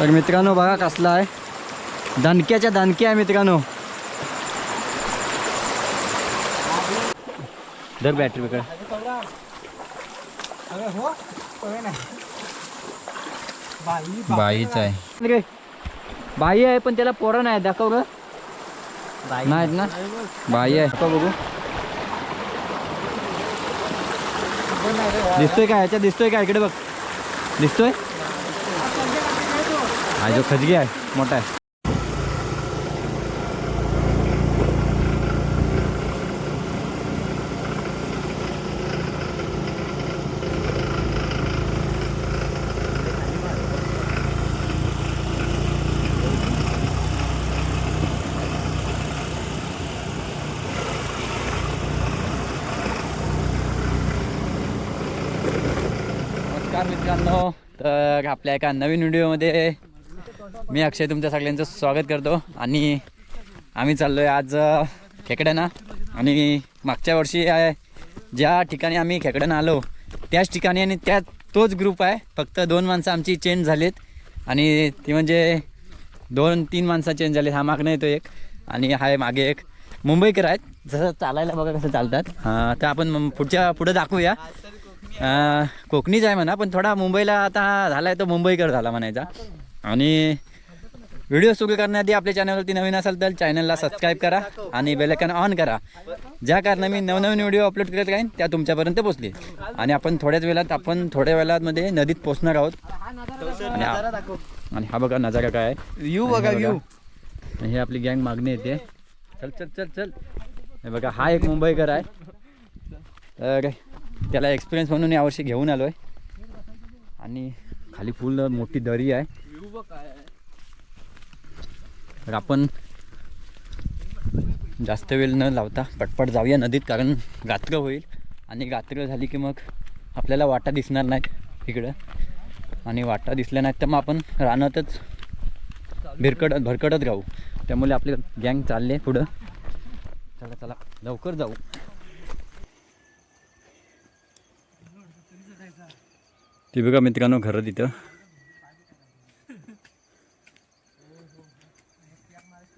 तर मित्रांनो बघा कसला आहे. दणक्याच्या दणक्या आहे मित्रांनो. दर बॅटरी वेगळं बाईच आहे. रे बाई आहे पण त्याला पोरं नाही दाखव ग. नाहीत ना? बाई आहे. का बघू. दिसतोय का ह्याच्यात? दिसतोय का? इकडे बघ. दिसतोय? हा जो खजगी आहे मोठा आहे. मित्रांनो. तर आपल्या एका नवीन व्हिडिओमध्ये मी अक्षय तुमच्या सगळ्यांचं स्वागत करतो. आणि आम्ही चाललो आहे आज खेकड्यांना. आणि मागच्या वर्षी आहे ज्या ठिकाणी आम्ही खेकड्यांना आलो त्याच ठिकाणी आणि त्या तोच ग्रुप आहे. फक्त दोन माणसं आमची चेंज झालीत. आणि ती म्हणजे दोन तीन माणसं चेंज झाले हा मागणं येतो एक. आणि हा आहे मागे एक. मुंबईकर आहेत. जसं चालायला बघा कसं चालतात. तर आपण मग पुढच्या पुढं दाखवूया. कोकणीच आहे म्हणा पण थोडा मुंबईला आता झाला आहे तो मुंबईकर झाला म्हणायचा. आणि व्हिडिओ सुरू करण्याआधी आपल्या चॅनलवरती नवीन असाल तर चॅनलला सबस्क्राईब करा आणि बेलायकन ऑन करा. ज्या कारणाने मी नवनवीन व्हिडिओ अपलोड करत राहीन त्या तुमच्यापर्यंत पोहोचतील. आणि आपण थोड्याच वेळात आपण थोड्या वेळामध्ये नदीत पोहोचणार आहोत. आणि हा- बघा नजारा काय आहे. बघा आणि हे आपली गँग मागणी येते चल चल चल चल. हे बघा हा एक मुंबईकर आहे. तर त्याला एक्सपिरियन्स म्हणून यावर्षी घेऊन आलो आहे आणि खाली फुल मोठी दरी आहे. तर आपण जास्त वेळ न लावता पटपट जाऊया नदीत कारण रात्र होईल. आणि रात्र झाली की मग आपल्याला वाटा दिसणार नाहीत इकडं. आणि वाटा दिसल्या नाहीत तर मग आपण रानातच भिरकडत भरकडत राहू. त्यामुळे आपले गँग चालले पुढं. चला चला लवकर जाऊ. ती बघा मित्रांनो घरं तिथं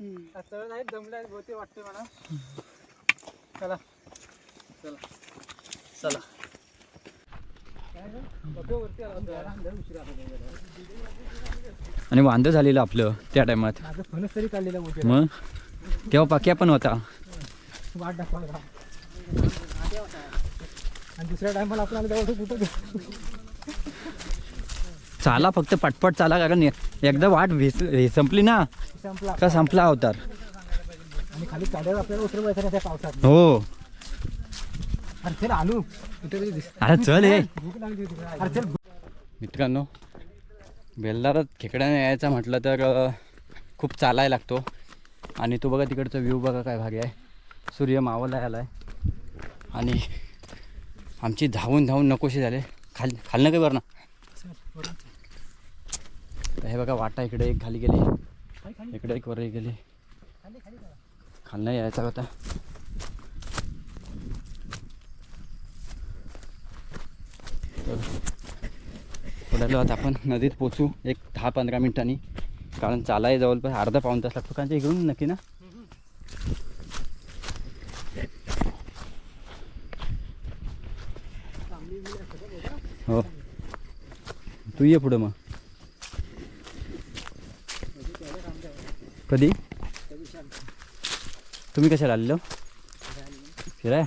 चढ आहे दमला आहे बहुते वाटते मला. चला. चला. चला. वरती आला आणि वांदं झालेलं आपलं त्या टायमात. माझं फणस तरी काढलेला मोठे. मग? तेव्हा पाक्या पण होता. वाट दाखवायला. आणि दुसऱ्या टायमाला आपण चाला फक्त पटपट चाला कारण एकदा वाट भेस संपली ना. संपला. का संपला अवतार? आणि खाली काढ्यावर आपल्याला उतरवायचं नाही त्या पावसात. हो. अरे चल आलू. कुठे तरी दिस अरे चल हे. भूक लागली होती अरे चल मित्रांनो बेल्लारात खेकड्याने यायचं म्हटलं तर अ, खूप चालायला लागतो. आणि तो बघा तिकडचा व्ह्यू बघा काय भारी आहे. सूर्य मावला आला आहे आणि आमची धावून धावून नकोशी झाले. खाल खालनं काय बरं ना तर हे बघा वाटा इकडे एक खाली गेली. इकडे एक वर गेली. खालनं यायचा होता तर आता आपण नदीत पोचू एक दहा पंधरा मिनिटांनी. कारण चालाय जवळपास अर्धा पाऊण तास लागतो कारण ते इकडून नक्की ना. हो. तू ये पुढं मग. कधी? तुम्ही कशाला आलेलो? फिराय?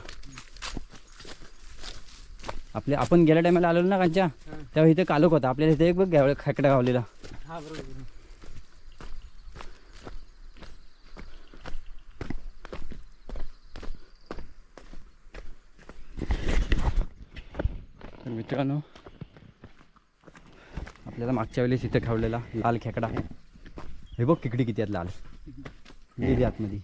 आपले आपण गेल्या टायमाला आलेलो ना कांच्या? तेव्हा इथे कालोख होता. आपल्याला इथे एक बघ घ्यावं खेकडा गावलेला. तर मित्रांनो आपल्याला मागच्या वेळेस इथे खावलेला लाल खेकडा. हे बघ किकडी किती आहेत लाल. गेली आतमध्ये.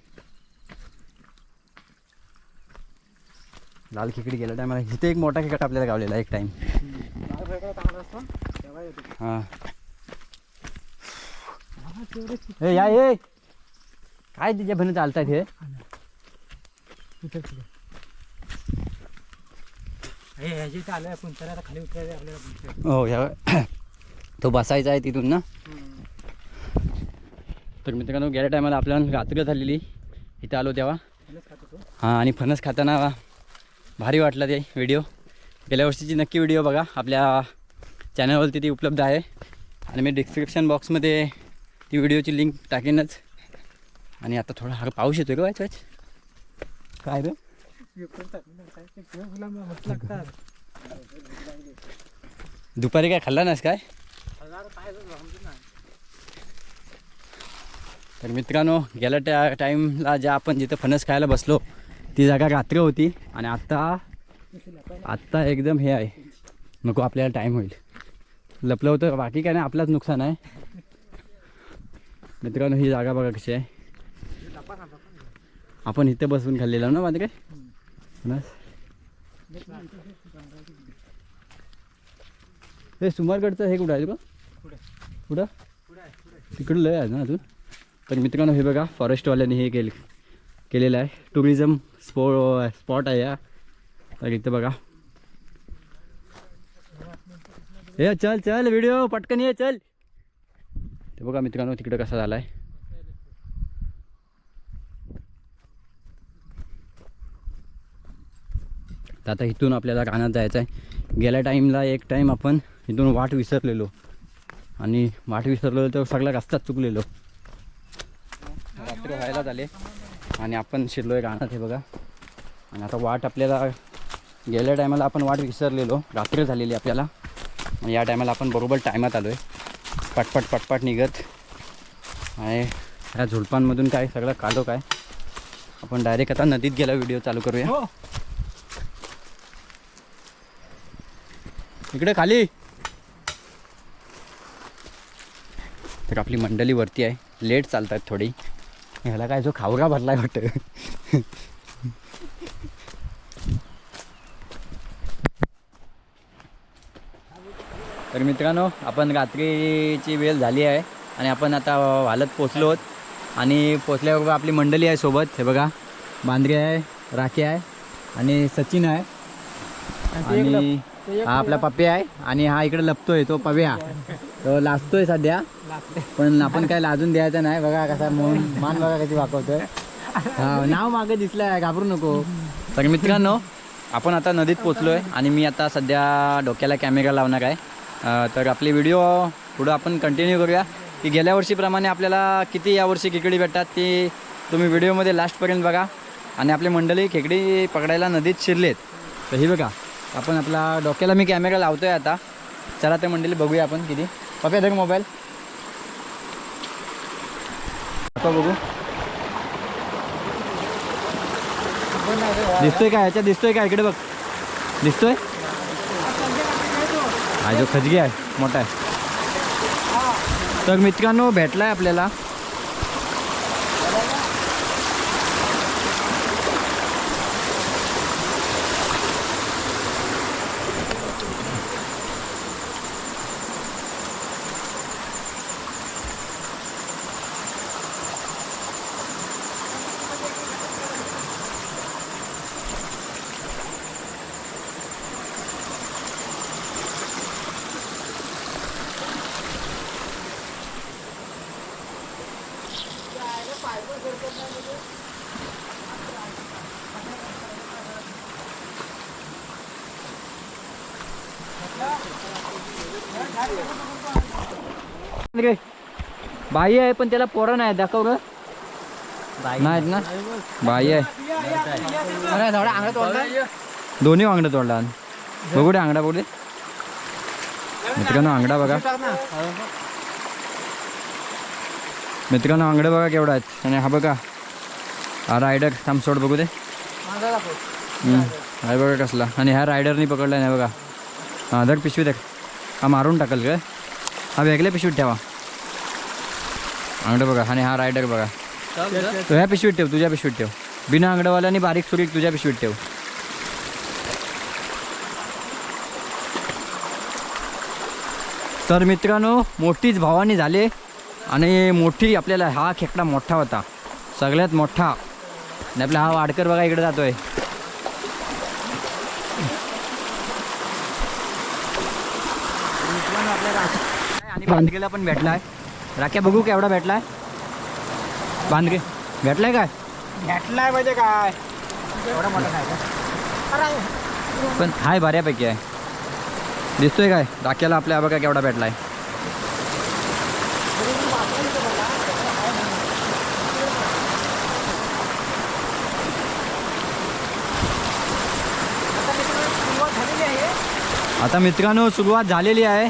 लाल खेकडी गेल्या टायमाला. इथे एक मोठा खेकडा आपल्याला गावलेला एक टाइम हां. या ये काय तिच्या भन चालतायत हे. हे. हो या. तो बसायचा आहे तिथून ना? तर मित्रांनो गेल्या टायमाला आपल्याला रात्र झालेली. इथं आलो तेव्हा. हां आणि फणस खाताना भारी वाटला ते व्हिडिओ गेल्या वर्षीची नक्की व्हिडिओ बघा. आपल्या चॅनलवरती ती उपलब्ध आहे. आणि मी डिस्क्रिप्शन बॉक्समध्ये ती व्हिडिओची लिंक टाकेनच. आणि आता थोडा हा पाऊस येतो का वाच वाच. काय रे? दुपारी काय खाल्ला नास काय? तर मित्रांनो गेल्या त्या टाईमला ज्या आपण जिथं फणस खायला बसलो ती जागा रात्र होती आणि आत्ता आत्ता एकदम हे आहे. नको आपल्याला टाईम होईल. लपलं होतं बाकी काय नाही आपलाच नुकसान आहे. मित्रांनो ही जागा बघा कशी आहे. आपण इथे बसून खाल्लेलो ना माझं काय? फणस. हे सुमारगडचं हे कुठं आहे पुढे. कुठं. तिकडं लय आहे ना अजून? तर मित्रांनो हे बघा फॉरेस्टवाल्याने हे केले केलेलं आहे. टुरिझम स्पो स्पॉट आहे या तर इथं बघा. हे चल चल व्हिडिओ पटकन ये चल. ते बघा मित्रांनो तिकडं कसा झाला आहे तर आता इथून आपल्याला रानात जायचं आहे गेल्या टाईमला एक टाईम आपण इथून वाट विसरलेलो. आणि वाट विसरलो तर सगळा रस्ताच चुकलेलो. रात्र व्हायला झाले. आणि आपण शिरलो आहे रानात हे बघा. आणि आता वाट आपल्याला गेल्या टायमाला आपण वाट विसरलेलो. रात्र झालेली आपल्याला. आणि या टायमाला आपण बरोबर टायमात आलो आहे पटपट पटपट निघत. आणि ह्या झुडपांमधून काय सगळं काढो काय? आपण डायरेक्ट आता नदीत गेला व्हिडिओ चालू करूया. हो. इकडे खाली. तर आपली मंडळी वरती आहे. लेट चालतात थोडी. ह्याला काय जो खावरा भरलाय वाटतं. तर मित्रांनो आपण रात्रीची वेळ झाली आहे आणि आपण आता हालत पोचलो आहोत. आणि पोचल्यावर आपली मंडळी आहे सोबत. हे बघा बांद्रे आहे राखी आहे आणि सचिन आहे. आणि हा आपला पप्पे आहे आणि हा इकडे लपतोय तो पव्या. तो लाजतोय सध्या. पण आपण काय लाजून द्यायचं नाही. बघा कसा म्हणून मान बघा कशी वाकवतोय. हा नाव मागे दिसलंय घाबरू नको. तर मित्रांनो आपण आता नदीत पोचलोय आणि मी आता सध्या डोक्याला कॅमेरा लावणार आहे. तर आपले व्हिडिओ पुढं आपण कंटिन्यू करूया. की गेल्या वर्षीप्रमाणे आपल्याला किती यावर्षी खेकडी भेटतात ती तुम्ही व्हिडिओमध्ये लास्टपर्यंत बघा. आणि आपली मंडळी खेकडी पकडायला नदीत शिरलेत. तर ही बघा आपण आपला डोक्याला मी कॅमेरा लावतोय आता. चला ते मंडळी बघूया आपण किती. पप्या धर मोबाईल. आता बघू? दिसतोय का ह्याच्यात? दिसतोय का? इकडे बघ. दिसतोय? हा जो खजगी आहे मोठा आहे. तर मित्रांनो भेटलाय आपल्याला. रे. बाई आहे पण त्याला पोरं नाही दाखव ग. नाहीत ना? बाई आहे. दोन्ही वांगडं तोडला. बघू दे आंगडा बघू दे मित्रांनो आंगडा बघा. मित्रांनो आंगडा बघा केवढा आहेत. आणि हा बघा. हा रायडर थांब सोड बघू दे. हा बघा कसला. आणि ह्या रायडरनी पकडला नाही बघा. हा धर पिशवी देख हा मारून टाकल काय हा वेगळ्या पिशवीत ठेवा. अंगडं बघा आणि हा रायडर बघा. तो ह्या पिशवीत ठेव तुझ्या पिशवीत ठेव. बिना अंगडवाल्याने बारीक सुरीक तुझ्या पिशवीत ठेव. तर मित्रांनो मोठीच भावानी झाले आणि मोठी आपल्याला हा खेकडा मोठा होता. सगळ्यात मोठा. आणि आपला हा वाडकर बघा इकडे जातोय. आणि बांधगेला पण भेटलाय. राख्या बघू केवढा भेटलाय? बांधगे भेटलाय काय? घातलाय म्हणजे काय? एवढा मोठा नाही पण हाय बऱ्यापैकी आहे. दिसतोय काय? राख्याला आपल्या बघा केवढा भेटलाय. आता मित्रांनो सुरुवात झालेली आहे.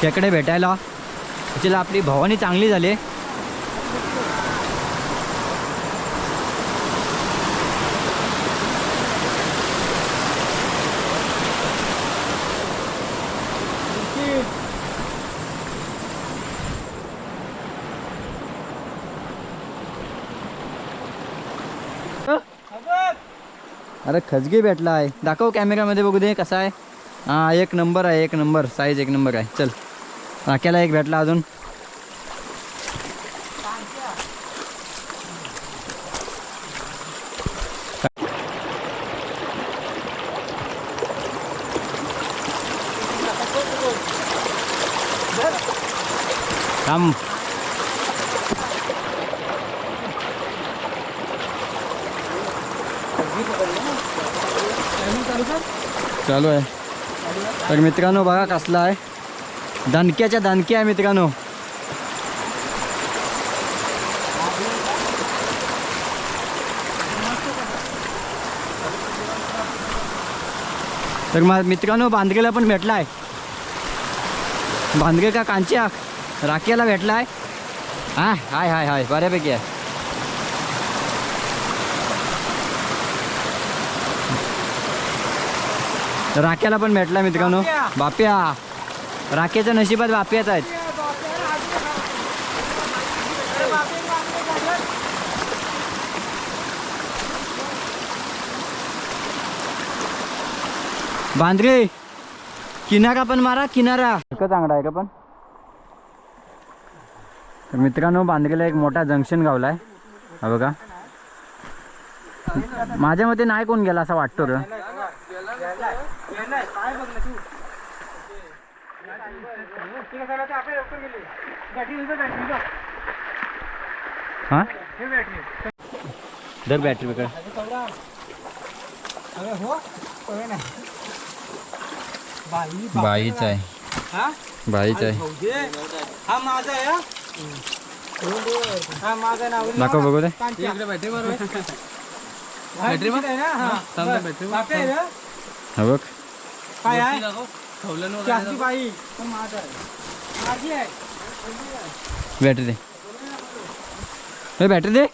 खेकडे भेटायला. तिला आपली भवानी चांगली झाली. अरे खजगी भेटला आहे दाखव कॅमेऱ्यामध्ये बघू दे कसा आहे. हा एक नंबर आहे एक नंबर साईज एक नंबर आहे. चल. राख्याला एक भेटला अजून. थांब. चालू आहे. तर मित्रांनो बघा कसला आहे. दणक्याच्या दणक्या आहे मित्रांनो. तर मग मित्रांनो बांधगेला पण भेटला आहे बांधगे का कांच्या राख्याला भेटला आहे हा हाय हाय हाय बऱ्यापैकी आहे. राख्याला पण भेटला मित्रांनो. बाप्या. राखेच्या नशिबात बाप्याच आहेत. बांद्रे किनारा पण मारा किनारा. चांगला आहे का पण? तर मित्रांनो बांद्रेला एक मोठा जंक्शन गावला आहे हा बघा. माझ्या मते नाही कोण गेला असा वाटतो र. हा? दर बॅटरी वेगळं अरे हो कळे नाही बाई बाईच आहे हा बाईच आहे भाऊजी हा माझा आहे हा? हा माझं नाव दाखव बघू दे। बॅटरी बरोबर बॅटरी आहे ना हा। बरं. बाकी आहे ना? हा। बघ काय आहे जास्ती बाई पण माझा आहे माझी आहे बॅटरी दे. हे बॅटरी दे.